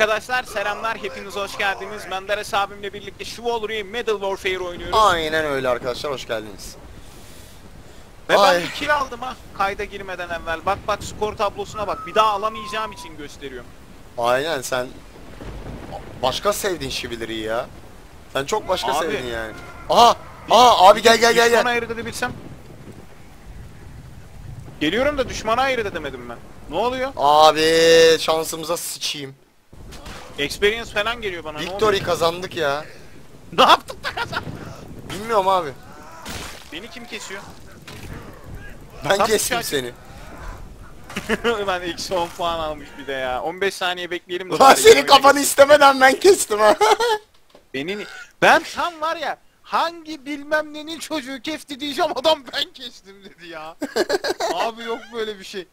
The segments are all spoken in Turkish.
Arkadaşlar selamlar hepiniz hoş geldiniz. Menderes abimle birlikte Chivalry Medal Warfare oynuyoruz. Aynen öyle arkadaşlar hoş geldiniz. Ve Ay. ben bir kill aldım ha kayda girmeden evvel. Bak bak skor tablosuna bak. Bir daha alamayacağım için gösteriyorum. Aynen sen başka sevdin Chivalry'i ya. Sen çok başka Abi. sevdin yani. Aha! Aha abi gel gel gel Düşmana gel. ayırt edebilsem. Geliyorum da düşmana ayırt edemedim ben. Ne oluyor? Abi şansımıza sıçayım. Experience falan geliyor bana. ne Victory oluyor? kazandık ya. Ne yaptık da kazan? Bilmiyorum abi. Beni kim kesiyor? Ben kestim seni. ben eksi 10 puan almış bir de ya. 15 saniye bekleyelim de. Lan bari senin kafanı istemeden ben kestim ha. Beni ben tam var ya hangi bilmem nenin çocuğu kesti diyeceğim adam ben kestim dedi ya. Abi yok böyle bir şey.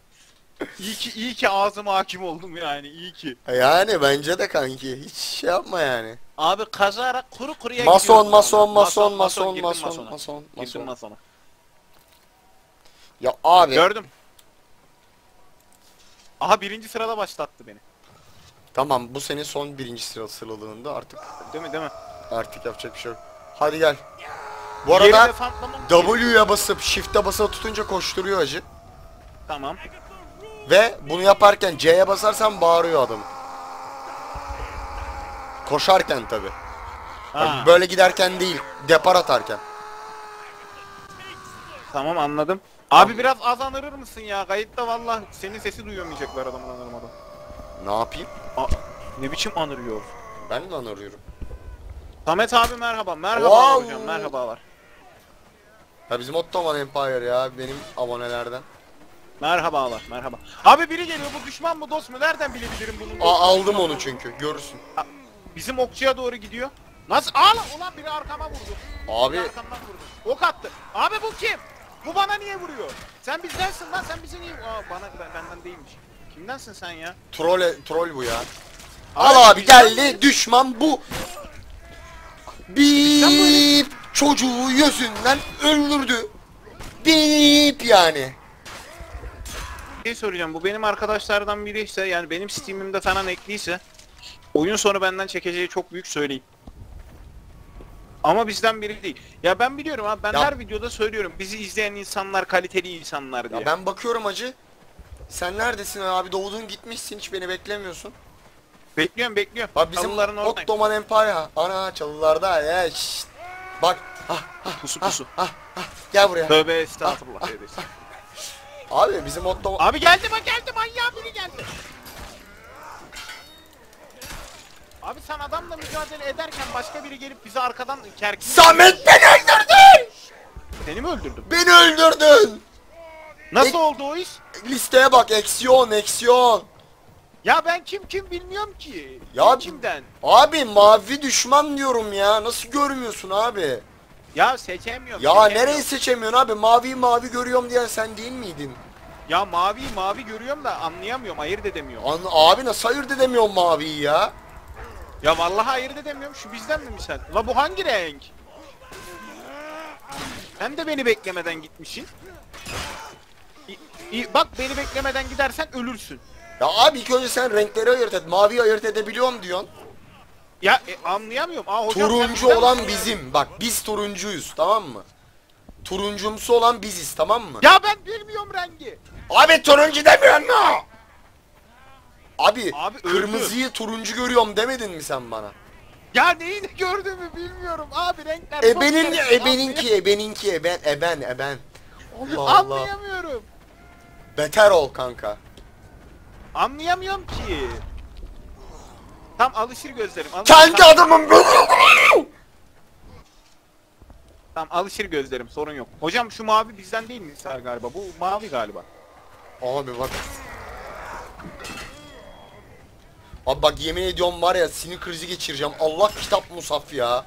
İyi ki iyi ki ağzıma hakim oldum yani iyi ki. yani bence de kanki. Hiç şey yapma yani. Abi kazara kuru kuruya Mason gidiyorum mason vallahi. mason mason girdim mason masona. mason Girdim mason. masona. Ya abi Gördüm. Aha birinci sırada başlattı beni. tamam bu senin son birinci sıra sıralığında artık Değil mi değil mi? artık yapacak bir şey yok. Hadi gel. Bu arada de Phantom'un- W'ye basıp shift'e basılı tutunca koşturuyor acı. Tamam. Ve bunu yaparken C'ye basarsan bağırıyor adam. Koşarken tabi. Ha, Böyle giderken değil, depar atarken. Tamam anladım. Abi biraz az anırır mısın ya? Kayıtta valla senin sesi duyamayacaklar adamın anırmadan. Ne yapayım? Aa, ne biçim anırıyor? Ben de arıyorum. Samet abi merhaba. Merhaba Wow. hocam. Merhabalar. Ya bizim Ottoman Empire ya benim abonelerden. Merhabalar. Merhaba. Abi biri geliyor. Bu düşman mı dost mu? Nereden bilebilirim bunun? Aa, aldım onu çünkü görürsün. Bizim okçuya doğru gidiyor. Nasıl? Aa lan, ulan biri arkama vurdu. Abi Biri arkamdan vurdu. Ok attı. Abi bu kim? Bu bana niye vuruyor? Sen bizdensin lan. Sen bizi niye... Aa bana ben- benden değilmiş. Kimdensin sen ya? troll troll bu ya. Al abi geldi düşman bu. Bip çocuğu yüzünden öldürdü. Bip yani. Şey soracağım. Bu benim arkadaşlardan biri ise yani benim Steam'imde falan ekliyse oyun sonu benden çekeceği çok büyük söyleyeyim. Ama bizden biri değil. Ya ben biliyorum abi ben Ya- her videoda söylüyorum. Bizi izleyen insanlar kaliteli insanlar diye. Ya ben bakıyorum acı. Sen neredesin abi doğdun gitmişsin hiç beni beklemiyorsun. Bekliyorum bekliyorum. Bak bizim Halıların oradayım. Ottoman Empire. Ana çalılarda ya şşt. Bak ah, Pusu pusu. ah, ah. gel buraya. Tövbe estağfurullah. tövbe estağfurullah. Abi bizim Ottoman... Abi geldi bak geldi manyağı biri geldi. Abi sen adamla mücadele ederken başka biri gelip bizi arkadan kerkin... Samet beni öldürdün! Seni mi öldürdüm? Beni öldürdün! Nasıl Ek- oldu o iş? Listeye bak eksiyon eksiyon. Ya ben kim kim bilmiyorum ki. Ya- Kim kimden? Abi mavi düşman diyorum ya. Nasıl görmüyorsun abi? Ya seçemiyorum. Ya seçemiyorum. nereyi seçemiyorsun abi? Mavi mavi görüyorum diyen sen değil miydin? Ya mavi mavi görüyorum da anlayamıyorum, ayırt edemiyorum. An abi nasıl ayırt edemiyorsun maviyi ya? Ya vallahi ayırt edemiyorum. Şu bizden mi misal? La bu hangi renk? Sen de beni beklemeden gitmişsin. İ- İ- bak beni beklemeden gidersen ölürsün. Ya abi ilk önce sen renkleri ayırt et. Maviyi ayırt edebiliyorum diyorsun. Ya e, anlayamıyorum. Aa, hocam, Turuncu olan bizim. Bak biz turuncuyuz tamam mı? Turuncumsu olan biziz tamam mı? Ya ben bilmiyorum rengi. Abi turuncu demiyorsun mu? Abi, Abi öldü. kırmızıyı turuncu görüyorum demedin mi sen bana? Ya neyini gördüğümü bilmiyorum. Abi renkler çok Ebenin karışık. ebeninki ebeninki eben eben eben. Allah Anlayam- Allah. Anlayamıyorum. Beter ol kanka. Anlayamıyorum ki. Tam alışır gözlerim. Alışır, Kendi adamım benim. tam alışır gözlerim. Sorun yok. Hocam şu mavi bizden değil mi Ser galiba? Bu mavi galiba. Abi bak. Abi bak yemin ediyorum var ya sinir krizi geçireceğim. Allah kitap musaf ya.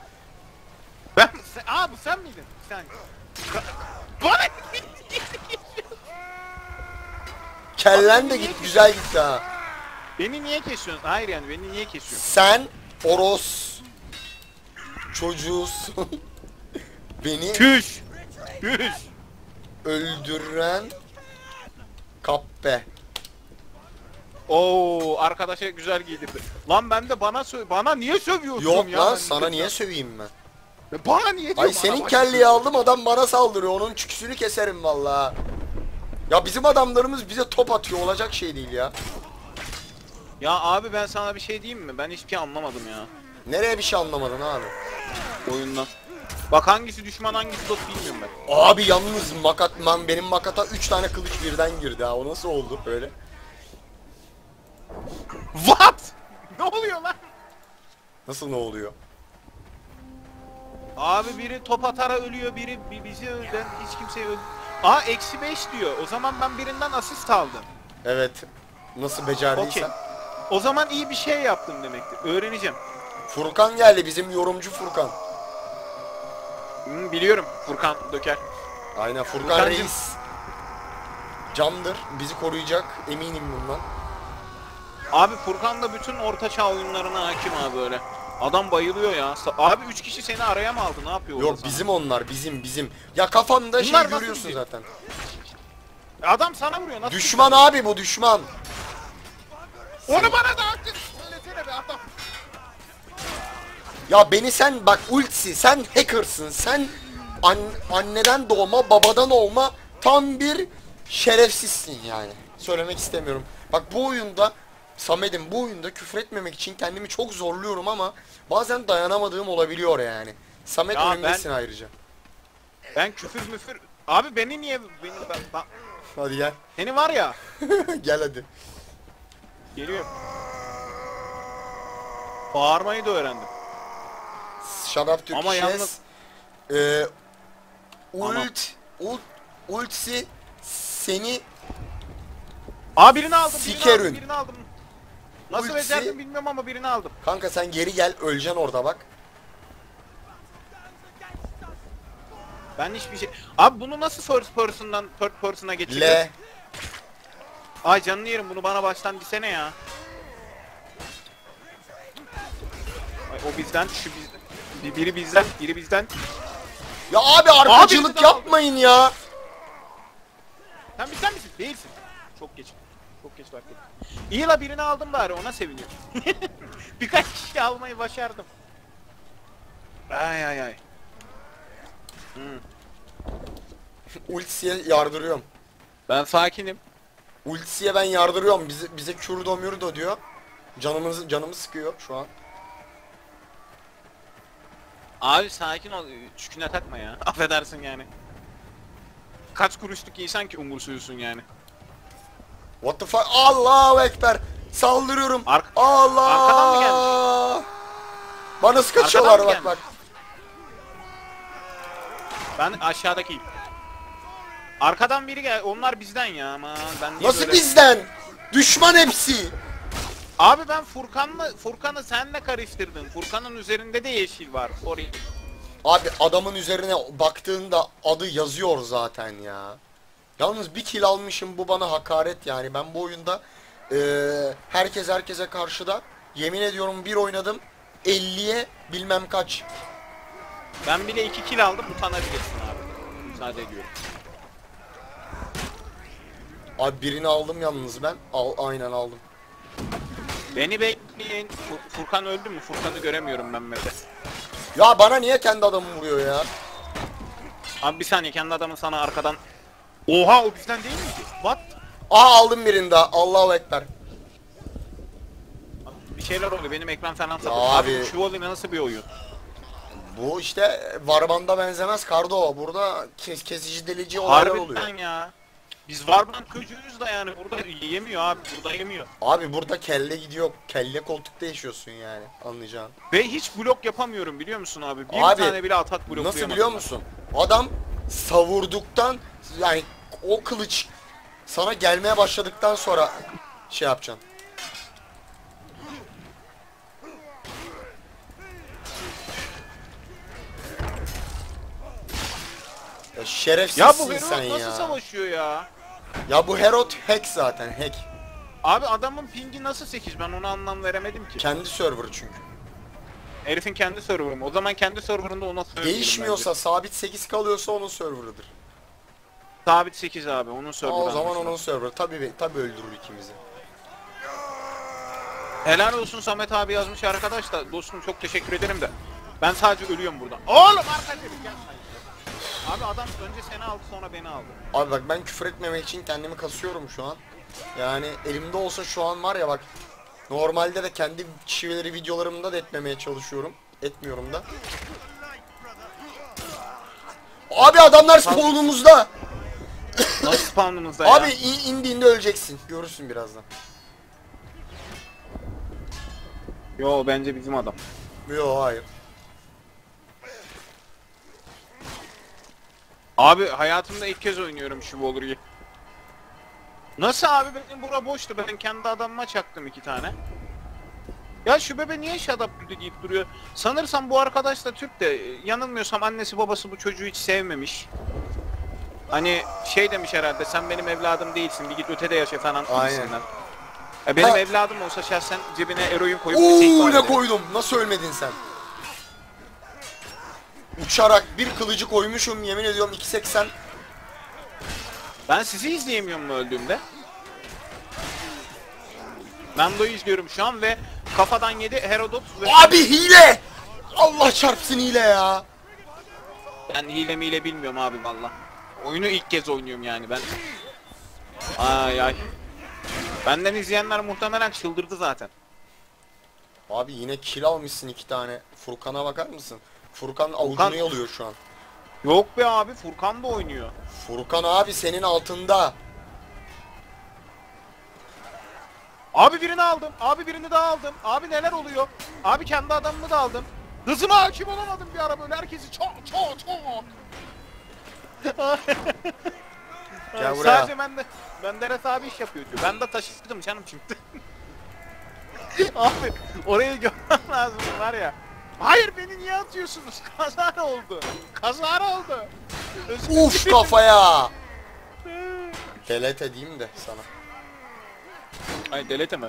Ben sen, aa bu sen miydin? Sen. Bana Kellen de git güzel gitti ha. Beni niye kesiyorsun? Hayır yani beni niye kesiyorsun? Sen Oros çocuğusun. Beni Tüş. Tüş. öldüren kappe. Oo arkadaşa güzel giydirdi. Lan ben de bana sö bana niye sövüyorsun Yok ya? lan Ben sana niye söveyim ben? Bana niye diyor Ay senin kelleyi aldım adam bana saldırıyor. Onun çüküsünü keserim valla. Ya bizim adamlarımız bize top atıyor olacak şey değil ya. Ya abi ben sana bir şey diyeyim mi? Ben hiçbir şey anlamadım ya Nereye bir şey anlamadın abi? oyundan. Bak hangisi düşman hangisi dost bilmiyorum ben. Abi yalnız makat man benim makata 3 tane kılıç birden girdi ha. O nasıl oldu böyle? What? Ne oluyor lan? Nasıl ne oluyor? Abi biri top atara ölüyor, biri bi- bizi öldü, hiç kimseyi öldü. Aa eksi 5 diyor. O zaman ben birinden asist aldım. Evet. Nasıl becerdiysen. O zaman iyi bir şey yaptım demektir. Öğreneceğim. Furkan geldi bizim yorumcu Furkan. Hı, biliyorum. Furkan Döker. Aynen Furkan Furkancım. Reis. Candır. Bizi koruyacak. Eminim bundan. Abi Furkan da bütün ortaçağ oyunlarına hakim abi böyle. Adam bayılıyor ya. Sa- Abi 3 kişi seni araya mı aldı? Ne yapıyor orada Yok sana? bizim onlar bizim bizim. Ya kafamda şey Bunlar nasıl görüyorsun gidiyor? zaten. Adam sana vuruyor. Nasıl Düşman abi bu düşman. Onu bana dağıttın. Söylesene be adam. Ya beni sen bak ultisi sen hackersın sen an- anneden doğma babadan olma tam bir şerefsizsin yani. Söylemek istemiyorum. Bak bu oyunda Samet'im bu oyunda küfür etmemek için kendimi çok zorluyorum ama bazen dayanamadığım olabiliyor yani. Samet Ya önümdesin ayrıca. Ben küfür müfür... Abi beni niye... Beni, ben, ben- Hadi gel. Seni var ya... gel hadi. Geliyor. Bağırmayı da öğrendim. Shut up Ama yalnız- Ee, ult, ult, ultisi seni Aa birini aldım, birini Sikerün. aldım, birini aldım. Nasıl Ultisi- becerdim bilmiyorum ama birini aldım. kanka sen geri gel öleceksin orada bak. Ben hiçbir şey... Abi bunu nasıl first person'dan third person'a geçiriyor? L Ay canını yerim bunu bana baştan disene ya. Ay, o bizden, şu bizden. Bir- Biri bizden, biri bizden. Ya abi arkacılık aldı. yapmayın ya. Sen bizden misin? Değilsin. Çok geç. Çok geç fark ettim. İyi la birini aldım bari ona seviniyorum. Birkaç kişi almayı başardım. Ay ay ay. Hmm. Ultisiye yardırıyorum. Ben sakinim. Ultisiye ben yardırıyorum. Bize bize kürdo mürdo diyor. Canımız canımı sıkıyor şu an. Abi sakin ol. Çüküne takma ya. Affedersin yani. Kaç kuruşluk insan ki umursuyorsun yani. What the fuck? Allahu ekber. Saldırıyorum. Ark- Allah. Arkadan mı? Bana mı bak bak. Ben aşağıdakiyim. Arkadan biri gel. Onlar bizden ya aman. Ben niye Nasıl böyle- bizden? Düşman hepsi. Abi ben Furkan'la Furkan'ı senle karıştırdım. Furkan'ın üzerinde de yeşil var. Oraya. Abi adamın üzerine baktığında adı yazıyor zaten ya. Yalnız bir kill almışım bu bana hakaret yani. Ben bu oyunda eee, herkes herkese karşıda yemin ediyorum bir oynadım 50'ye bilmem kaç. Ben bile iki kill aldım utanabilirsin abi. Müsaade ediyorum. Abi birini aldım yalnız ben. Al, aynen aldım. Beni bekleyin. Fur- Furkan öldü mü? Furkan'ı göremiyorum ben Mete. Ya bana niye kendi adamım vuruyor ya? Abi bir saniye kendi adamın sana arkadan... Oha o bizden değil miydi? What? Aa aldım birini daha. Allahu ekber. Bir şeyler oluyor benim ekran falan sapık. abi. Abi şu oyun nasıl bir oyun? Bu işte Varban'da benzemez Kardo. Burada kes, kesici delici olaylar oluyor. Harbiden ya. Biz Warbank çocuğuyuz da yani burada yemiyor abi burada yemiyor. Abi burada kelle gidiyor. Kelle koltukta yaşıyorsun yani. Anlayacağın. Ve hiç blok yapamıyorum biliyor musun abi? Bir Abi, tane bile atak bloklayamadım. Nasıl biliyor musun? Adam savurduktan yani o kılıç sana gelmeye başladıktan sonra şey yapacaksın. Ya şerefsizsin Ya bu sen nasıl ya. savaşıyor ya? Ya bu Herod hack zaten hack. Abi adamın pingi nasıl 8 ben ona anlam veremedim ki. Kendi serverı çünkü. Herifin kendi serverı mı? O zaman kendi serverında ona söyleyelim Değişmiyorsa sabit 8 kalıyorsa onun serverıdır. Sabit 8 abi onun Aa, serverı. o zaman onun serverı. Tabii tabii öldürür ikimizi. Helal olsun Samet abi yazmış arkadaş da dostum çok teşekkür ederim de. Ben sadece ölüyorum buradan. Oğlum arkadaşım gel. Abi adam önce seni aldı sonra beni aldı. Abi bak ben küfür etmemek için kendimi kasıyorum şu an. Yani elimde olsa şu an var ya bak. Normalde de kendi şiveleri videolarımda da etmemeye çalışıyorum. Etmiyorum da. Abi adamlar spawnumuzda. Nasıl spawnınızda ya? Abi in- indiğinde öleceksin. Görürsün birazdan. Yo bence bizim adam. Yo hayır. Abi hayatımda ilk kez oynuyorum şu Valor'u. Nasıl abi benim bura boştu ben kendi adamıma çaktım iki tane. Ya şu bebe niye shut deyip duruyor? Sanırsam bu arkadaş da Türk de yanılmıyorsam annesi babası bu çocuğu hiç sevmemiş. Hani şey demiş herhalde sen benim evladım değilsin bir git ötede yaşa falan Aynen. gibisinden. Ya benim Ha. evladım olsa şahsen cebine eroin koyup bir Uuu tek ne koydum. Nasıl ölmedin sen? Uçarak bir kılıcı koymuşum yemin ediyorum 2.80 Ben sizi izleyemiyorum mu öldüğümde? Nando'yu izliyorum şu an ve kafadan yedi Herodot ve Abi hile! Allah çarpsın hile ya. ben hile miyle bilmiyorum abi valla. Oyunu ilk kez oynuyorum yani ben. Ay ay. Benden izleyenler muhtemelen çıldırdı zaten. Abi yine kill almışsın iki tane. Furkan'a bakar mısın? Furkan avucunu yalıyor şu an. Yok be abi Furkan da oynuyor. Furkan abi senin altında. Abi birini aldım. Abi birini daha aldım. Abi neler oluyor? Abi kendi adamımı da aldım. Hızıma hakim olamadım bir ara böyle herkesi çok çok çok. Gel buraya. Sadece ben de ben Deret abi iş yapıyor diyor. Ben de taşıdım canım çünkü. abi orayı görmem lazım var ya. Hayır beni niye atıyorsunuz? Kazara oldu. Kazara oldu. Özür Uf kafaya. Delete edeyim de sana. Ay delete mi?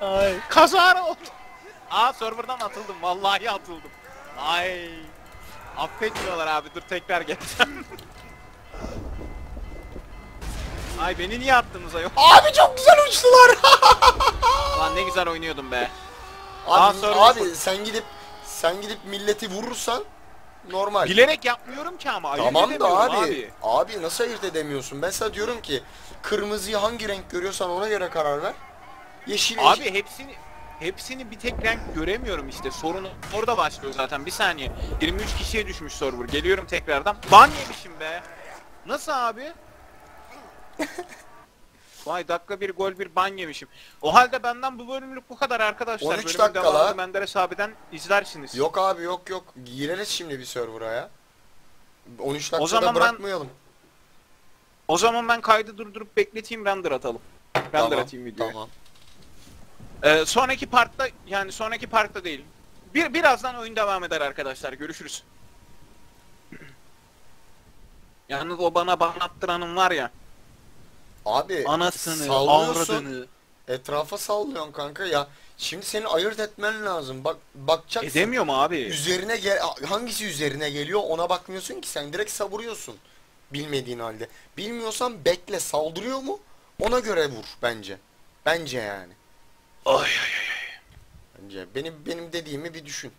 Ay. Kazara oldu. Aa serverdan atıldım. Vallahi atıldım. Ay. Affetmiyorlar abi. Dur tekrar geleceğim. Ay beni niye attınız ayol? Abi çok güzel uçtular. Lan ne güzel oynuyordum be. Aa, abi, sonra- abi sen gidip sen gidip milleti vurursan normal. Bilerek yapmıyorum ki ama ayırt Tamam da edemiyorum abi, abi. nasıl ayırt edemiyorsun? Ben sana diyorum ki kırmızıyı hangi renk görüyorsan ona göre karar ver. Yeşil Abi hepsini hepsini bir tek renk göremiyorum işte. Sorun orada başlıyor zaten. Bir saniye. 23 kişiye düşmüş server. Geliyorum tekrardan. Ban yemişim be. Nasıl abi? Vay dakika bir gol bir ban yemişim. O halde benden bu bölümlük bu kadar arkadaşlar. 13 Bölümün dakika devamını la. Menderes abiden izlersiniz. Yok abi yok yok. Gireriz şimdi bir server'a ya. 13 dakikada zaman ben- bırakmayalım. O zaman ben kaydı durdurup bekleteyim render atalım. Render atayım videoyu. Tamam. Ee, sonraki partta yani sonraki partta değil. Bir birazdan oyun devam eder arkadaşlar. Görüşürüz. Yalnız o bana banattıranın var ya. Abi Anasını, sallıyorsun, avradını. Etrafa sallıyorsun kanka ya. Şimdi seni ayırt etmen lazım. Bak bakacaksın. Edemiyorum abi. Üzerine gel hangisi üzerine geliyor ona bakmıyorsun ki sen direkt savuruyorsun. Bilmediğin halde. Bilmiyorsan bekle saldırıyor mu? Ona göre vur bence. Bence yani. Ay ay ay. Bence benim benim dediğimi bir düşün.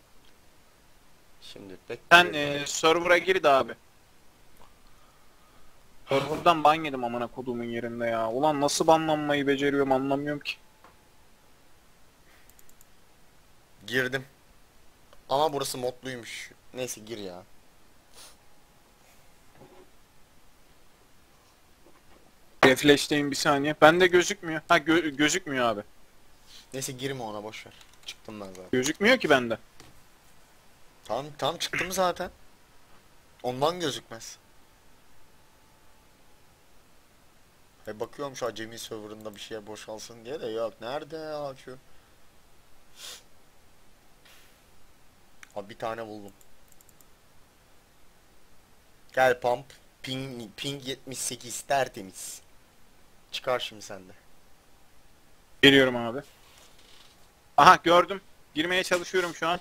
Şimdi bekle. Sen e, server'a gir de abi. Server'dan ban yedim amına koduğumun yerinde ya. Ulan nasıl banlanmayı beceriyorum anlamıyorum ki. girdim. Ama burası modluymuş. Neyse gir ya. Reflash'teyim bir saniye. Bende gözükmüyor. Ha gö- gözükmüyor abi. Neyse girme ona boş ver. Çıktım ben zaten. Gözükmüyor ki bende. Tamam tamam çıktım zaten. Ondan gözükmez. E bakıyorum şu acemi serverında bir şeye boşalsın diye de yok. Nerede ya şu? Abi bir tane buldum. Gel pump. Ping, ping 78 tertemiz. Çıkar şimdi sende. Geliyorum abi. Aha gördüm. Girmeye çalışıyorum şu an.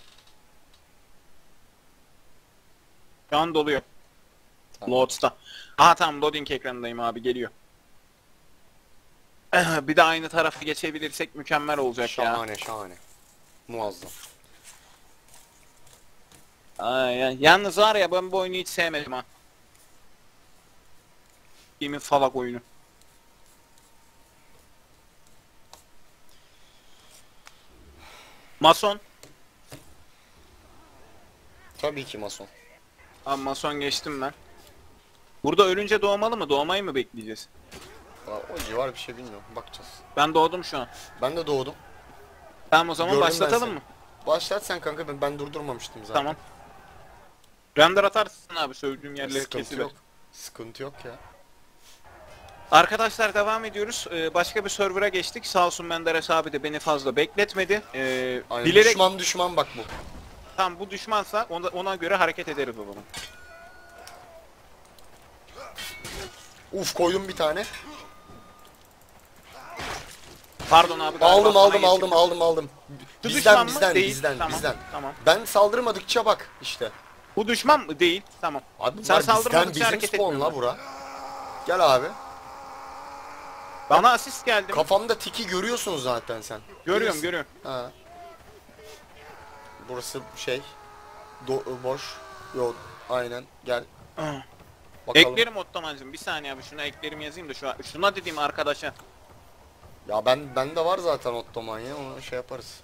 Şu an doluyor. Tamam. Loads'ta. Aha tamam loading ekranındayım abi geliyor. bir de aynı tarafa geçebilirsek mükemmel olacak ya. Şahane şahane. Muazzam. Ay, ay. Yalnız var ya ben bu oyunu hiç sevmedim ha. Kimin salak oyunu. Mason. Tabii ki mason. Abi mason geçtim ben. Burada ölünce doğmalı mı? Doğmayı mı bekleyeceğiz? Valla O civar bir şey bilmiyorum. Bakacağız. Ben doğdum şu an. Ben de doğdum. Tamam o zaman Gördüm ben başlatalım seni. mı? Başlat sen kanka ben, ben durdurmamıştım zaten. Tamam. Render atarsın abi sövdüğüm yerleri Sıkıntı yok. Sıkıntı yok ya. Arkadaşlar devam ediyoruz. Ee, başka bir server'a geçtik. Sağ olsun Menderes abi de beni fazla bekletmedi. Ee, Aynen. bilerek Düşman düşman bak bu. tam bu düşmansa ona, ona göre hareket ederiz o zaman. Uf koydum bir tane. Pardon abi. Aldım aldım aldım aldım aldım. Bu Bizden düşman mı? bizden Değil. bizden Tamam, bizden. Tamam. Ben saldırmadıkça bak işte. Bu düşman mı? Değil. Tamam. Abi Sen bunlar bizden saldırmadıkça bizim hareket spawn la etmiyorlar. bura. Gel abi. Bana asist geldi. Kafamda tiki görüyorsun zaten sen. Görüyorum görüyorum. Ha. Burası şey. Do boş. Yok aynen gel. Bakalım. Eklerim Ottomancım. Bir saniye abi şuna eklerim yazayım da şu şuna dediğim arkadaşa. Ya ben bende var zaten Ottoman ya onu şey yaparız.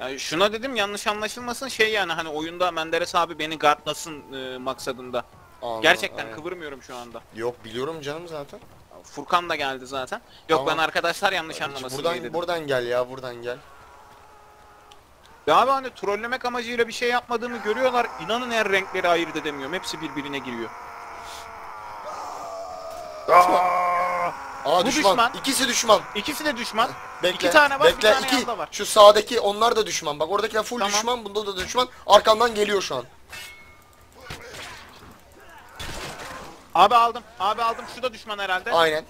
Yani şuna dedim yanlış anlaşılmasın şey yani hani oyunda Menderes abi beni guardlasın e, maksadında. Anladım, Gerçekten aynen. kıvırmıyorum şu anda. Yok biliyorum canım zaten. Furkan da geldi zaten. Yok Tamam. ben arkadaşlar yanlış anlamasın buradan diye dedim. buradan gel ya buradan gel. Ya abi hani trollemek amacıyla bir şey yapmadığımı görüyorlar. İnanın eğer renkleri ayırt edemiyorum. Hepsi birbirine giriyor. Aa Bu düşman. düşman. İkisi düşman. İkisi de düşman. Bekle. İki tane var, bir bekle. tane iki. yanda var. Şu sağdaki onlar da düşman. Bak oradakiler full Tamam. düşman, bunda da düşman. Arkamdan geliyor şu an. Abi aldım. Abi aldım. Şu da düşman herhalde. Aynen.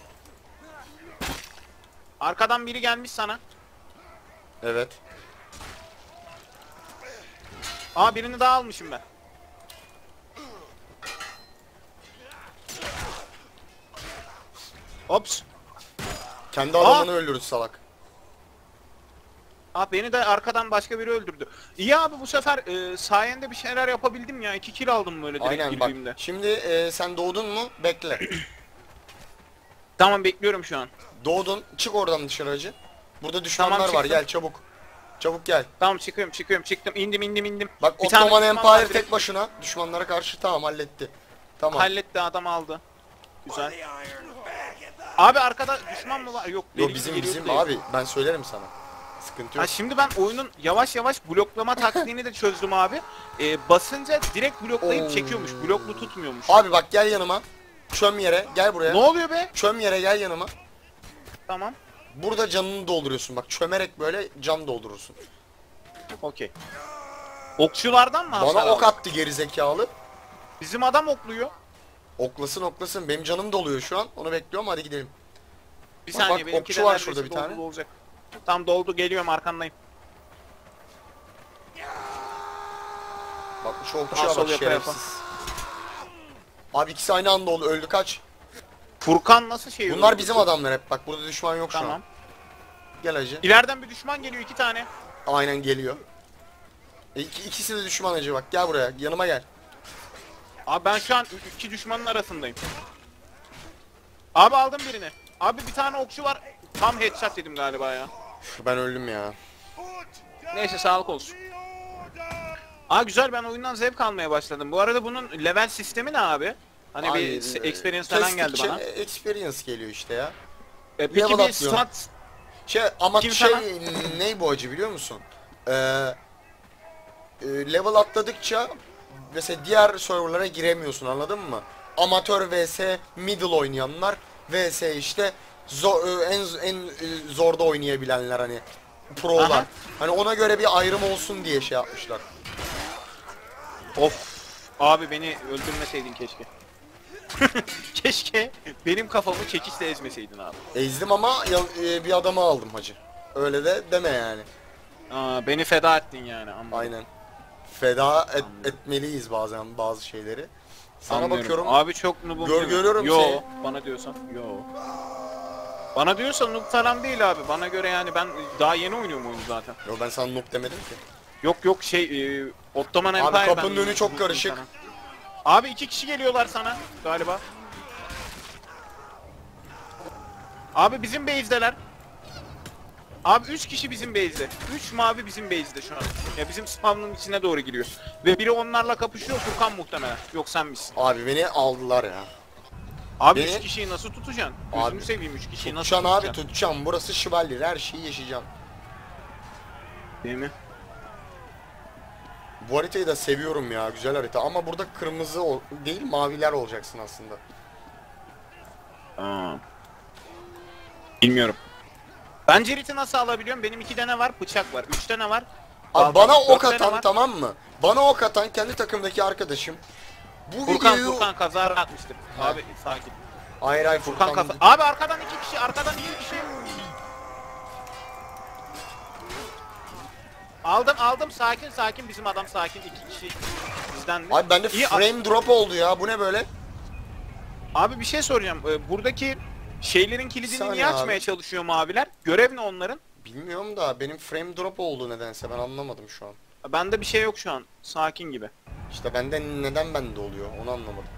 Arkadan biri gelmiş sana. Evet. Aa birini daha almışım ben. Ops. Kendi adamını öldürdü salak. Aa beni de arkadan başka biri öldürdü. İyi abi bu sefer e, sayende bir şeyler yapabildim ya. İki kill aldım böyle direkt Aynen bak. girdiğimde. Şimdi e, sen doğdun mu? Bekle. Tamam bekliyorum şu an. Doğdun. Çık oradan dışarı hacı. Burada düşmanlar Tamam, var. Gel çabuk. Çabuk gel. Tamam çıkıyorum çıkıyorum çıktım indim indim indim. Bak Bir tane Ottoman var Empire direkt. tek başına düşmanlara karşı tamam halletti. Tamam. Halletti adam aldı. Güzel. Abi arkada düşman mı var? Yok. Yo bizim geliyor bizim değil. abi ben söylerim sana. Sıkıntı Ha yok. şimdi ben oyunun yavaş yavaş bloklama taktiğini de çözdüm abi. Ee, basınca direkt bloklayıp Oo. çekiyormuş. Bloklu tutmuyormuş. Abi bak gel yanıma. Çöm yere. Gel buraya. Ne oluyor be? Çöm yere gel yanıma. Tamam. Burada canını dolduruyorsun bak. Çömerek böyle can doldurursun. Okey. Okçulardan mı hasar Bana ok aldın? attı geri zekalı. Bizim adam okluyor. Oklasın oklasın. Benim canım doluyor şu an. Onu bekliyorum. Hadi gidelim. Bir Bak, saniye bak, okçu var şurada bir doldu tane. Olacak. Tam doldu geliyorum arkandayım. Bak şu okçuya bak şerefsiz. Abi ikisi aynı anda oldu. Öldü kaç. Furkan nasıl şey Bunlar öldürdü? bizim adamlar hep. Bak burada düşman yok şu Tamam. an. Gel hacı. İleriden bir düşman geliyor iki tane. Aynen geliyor. E, iki, ikisi de düşman hacı bak. Gel buraya. Yanıma gel. Abi ben şu an iki düşmanın arasındayım. Abi aldım birini. Abi bir tane okçu var. Tam headshot dedim galiba ya. Üf, Ben öldüm ya. Neyse sağlık olsun. Aa güzel ben oyundan zevk almaya başladım. Bu arada bunun level sistemi ne abi? Hani bir se- experience falan geldi kestikçe bana. Experience geliyor işte ya. E, peki level bir atlıyor. stat Şey ama Kim şey sana? ne bu acı biliyor musun? Ee, e, level atladıkça mesela diğer serverlara giremiyorsun anladın mı? Amatör vs middle oynayanlar vs işte zor, e, en en e, zorda oynayabilenler hani prolar. Aha. Hani ona göre bir ayrım olsun diye şey yapmışlar. Of abi beni öldürmeseydin keşke. keşke benim kafamı çekişle ezmeseydin abi. Ezdim ama ya- e, bir adamı aldım hacı. Öyle de deme yani. Aa, beni feda ettin yani anladım. Aynen. Feda et- etmeliyiz bazen bazı şeyleri. Sana Anlıyorum. bakıyorum. Abi çok noobum Gör- görüyorum Yo seni. bana diyorsan. Yo. Bana diyorsan noob falan değil abi. Bana göre yani ben daha yeni oynuyorum oyunu zaten. Yo ben sana noob demedim ki. Yok yok şey e, Ottoman Empire Abi kapının ben önü çok noob'um karışık. sana. Abi iki kişi geliyorlar sana galiba. Abi bizim base'deler. Abi 3 kişi bizim base'de. 3 mavi bizim base'de şu an. Ya bizim spawn'ın içine doğru giriyor. Ve biri onlarla kapışıyor Furkan muhtemelen. Yok sen misin? Abi beni aldılar ya. Abi Beni- 3 kişiyi nasıl tutacaksın? Abi, Gözünü seveyim 3 kişiyi nasıl Tutacaksın abi tutacaksın? tutacaksın. Burası şivalyer her şeyi yaşayacaksın. Değil mi? Bu haritayı da seviyorum ya güzel harita ama burada kırmızı ol- değil maviler olacaksın aslında. Aa. Bilmiyorum. Ben Cerit'i nasıl alabiliyorum? Benim iki tane var, bıçak var. Üç tane var. Abi bana dört ok tane atan var. tamam mı? Bana ok atan kendi takımdaki arkadaşım. Bu Furkan, videoyu... Furkan kazara atmıştır. Abi sakin. Hayır hayır Furkan Furkan. kaza... Abi arkadan iki kişi, arkadan iki kişi. Aldım aldım sakin sakin bizim adam sakin iki kişi bizden mi? Abi bende İyi, frame drop oldu ya bu ne böyle? Abi bir şey soracağım. Ee, Buradaki şeylerin kilidini saniye niye abi. açmaya çalışıyor maviler? Görev ne onların? Bilmiyorum da benim frame drop oldu nedense ben anlamadım şu an. Bende bir şey yok şu an. Sakin gibi. İşte bende neden bende oluyor onu anlamadım.